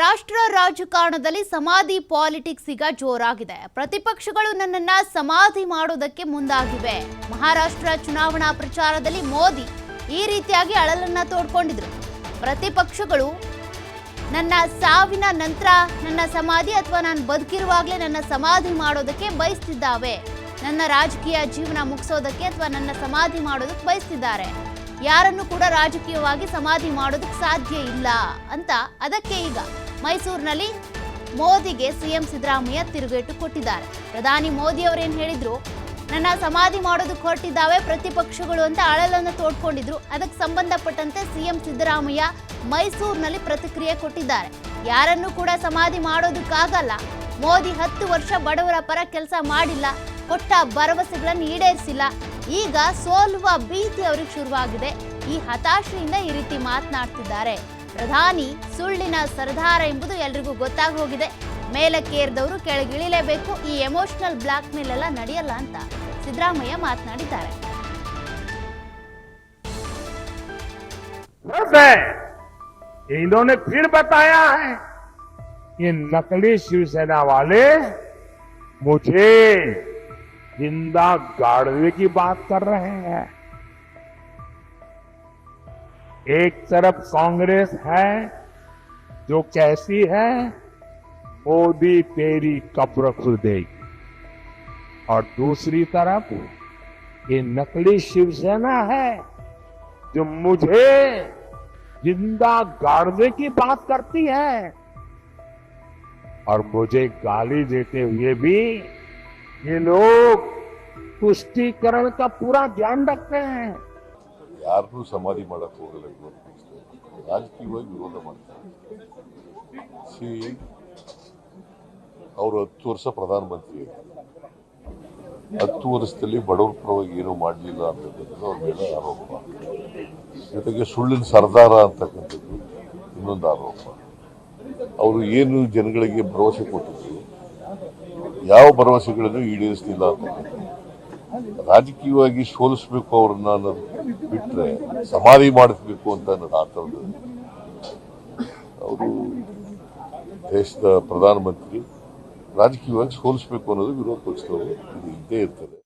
ರಾಷ್ಟ್ರ ರಾಜಕಾರಣದಲ್ಲಿ ಸಮಾಧಿ ಪಾಲಿಟಿಕ್ಸ್ ಈಗ ಜೋರಾಗಿದೆ. ಪ್ರತಿಪಕ್ಷಗಳು ನನ್ನನ್ನ ಸಮಾಧಿ ಮಾಡೋದಕ್ಕೆ ಮುಂದಾಗಿವೆ. ಮಹಾರಾಷ್ಟ್ರ ಚುನಾವಣಾ ಪ್ರಚಾರದಲ್ಲಿ ಮೋದಿ ಈ ರೀತಿಯಾಗಿ ಅಳಲನ್ನ ತೋಡ್ಕೊಂಡಿದ್ರು. ಪ್ರತಿಪಕ್ಷಗಳು ನನ್ನ ಸಾವಿನ ನಂತರ ನನ್ನ ಸಮಾಧಿ ಅಥವಾ ನಾನು ಬದುಕಿರುವಾಗಲೇ ನನ್ನ ಸಮಾಧಿ ಮಾಡೋದಕ್ಕೆ ಬಯಸ್ತಿದ್ದಾವೆ. ನನ್ನ ರಾಜಕೀಯ ಜೀವನ ಮುಗಿಸೋದಕ್ಕೆ ಅಥವಾ ನನ್ನ ಸಮಾಧಿ ಮಾಡೋದಕ್ಕೆ ಬಯಸ್ತಿದ್ದಾರೆ. ಯಾರನ್ನು ಕೂಡ ರಾಜಕೀಯವಾಗಿ ಸಮಾಧಿ ಮಾಡೋದಕ್ಕೆ ಸಾಧ್ಯ ಇಲ್ಲ ಅಂತ ಅದಕ್ಕೆ ಈಗ ಮೈಸೂರಿನಲ್ಲಿ ಮೋದಿಗೆ ಸಿಎಂ ಸಿದ್ದರಾಮಯ್ಯ ತಿರುಗೇಟು ಕೊಟ್ಟಿದ್ದಾರೆ. ಪ್ರಧಾನಿ ಮೋದಿ ಅವರೇನು ಹೇಳಿದ್ರು? ನನ್ನ ಸಮಾಧಿ ಮಾಡೋದಕ್ಕೆ ಹೊರಟಿದ್ದಾವೆ ಪ್ರತಿಪಕ್ಷಗಳು ಅಂತ ಅಳಲನ್ನು ತೋಡ್ಕೊಂಡಿದ್ರು. ಅದಕ್ಕೆ ಸಂಬಂಧಪಟ್ಟಂತೆ ಸಿಎಂ ಸಿದ್ದರಾಮಯ್ಯ ಮೈಸೂರಿನಲ್ಲಿ ಪ್ರತಿಕ್ರಿಯೆ ಕೊಟ್ಟಿದ್ದಾರೆ. ಯಾರನ್ನು ಕೂಡ ಸಮಾಧಿ ಮಾಡೋದಕ್ಕಾಗಲ್ಲ. ಮೋದಿ ಹತ್ತು ವರ್ಷ ಬಡವರ ಪರ ಕೆಲಸ ಮಾಡಿಲ್ಲ. ಕೊಟ್ಟ ಭರವಸೆಗಳನ್ನು ಈಡೇರಿಸಿಲ್ಲ. ಈಗ ಸೋಲುವ ಭೀತಿ ಅವ್ರಿಗೆ ಶುರುವಾಗಿದೆ. ಈ ಹತಾಶೆಯಿಂದ ಈ ರೀತಿ ಮಾತನಾಡ್ತಿದ್ದಾರೆ. ಪ್ರಧಾನಿ ಸುಳ್ಳಿನ ಸರದಾರ ಎಂಬುದು ಎಲ್ರಿಗೂ ಗೊತ್ತಾಗಿ ಹೋಗಿದೆ ಮೇಲಕ್ಕೇರಿದವರು ಕೆಳಗಿಳಿಲೇಬೇಕು ಈ ಎಮೋಷನಲ್ ಬ್ಲಾಕ್ ಮೇಲ್ ಎಲ್ಲ ನಡೆಯಲ್ಲ ಅಂತ ಸಿದ್ದರಾಮಯ್ಯ ಮಾತನಾಡಿದ್ದಾರೆ बस है इन्होंने फिर बताया है ये नकली शिवसेना वाले मुझे जिंदा गाड़ने की बात कर रहे हैं एक तरफ़ कांग्रेस है, जो कैसी है मोदी तेरी कब्र खुल देगी और दूसरी तरफ़, ये नकली शिवसेना है, जो मुझे ज़िंदा गाड़ने की बात करती है, और मुझे गाली देते हुए भी ये लोग पुष्टिकरण का पूरा ध्यान रखते हैं। ಯಾರನ್ನೂ ಸಮಾಧಿ ಮಾಡಕ್ಕೆ ಹೋಗಲ್ಲ ಪಕ್ಷದವರು ರಾಜಕೀಯವಾಗಿ ವಿರೋಧ ಮಾಡ್ತಾರೆ. ಸಿ, ಅವರು ಹತ್ತು ವರ್ಷ ಪ್ರಧಾನಮಂತ್ರಿ ಹತ್ತು ವರ್ಷದಲ್ಲಿ ಬಡವರ ಪರವಾಗಿ ಏನೂ ಮಾಡಲಿಲ್ಲ ಅಂತಕ್ಕಂಥದ್ದು ಅವ್ರ ಮೇಲೆ ಆರೋಪ. ಜೊತೆಗೆ ಸುಳ್ಳಿನ ಸರ್ದಾರ ಅಂತಕ್ಕಂಥದ್ದು ಇನ್ನೊಂದು ಆರೋಪ. ಅವರು ಏನು ಜನಗಳಿಗೆ ಭರವಸೆ ಕೊಟ್ಟಿದ್ರು, ಯಾವ ಭರವಸೆಗಳನ್ನು ಈಡೇರಿಸಲಿಲ್ಲ ಅಂತಕ್ಕಂಥದ್ದು ರಾಜಕೀಯವಾಗಿ ಸೋಲಿಸಬೇಕು ಅವ್ರನ್ನ ಅನ್ನೋದು. ಬಿಟ್ರೆ ಸಮಾಧಿ ಮಾಡಿಸ್ಬೇಕು ಅಂತ ಅನ್ನೋದು ಆ ಅವರು ದೇಶದ ಪ್ರಧಾನಮಂತ್ರಿ ರಾಜಕೀಯವಾಗಿ ಸೋಲಿಸಬೇಕು ಅನ್ನೋದು ವಿರೋಧ ಪಕ್ಷದವರು, ಇದು ಇದ್ದೇ ಇರ್ತದೆ.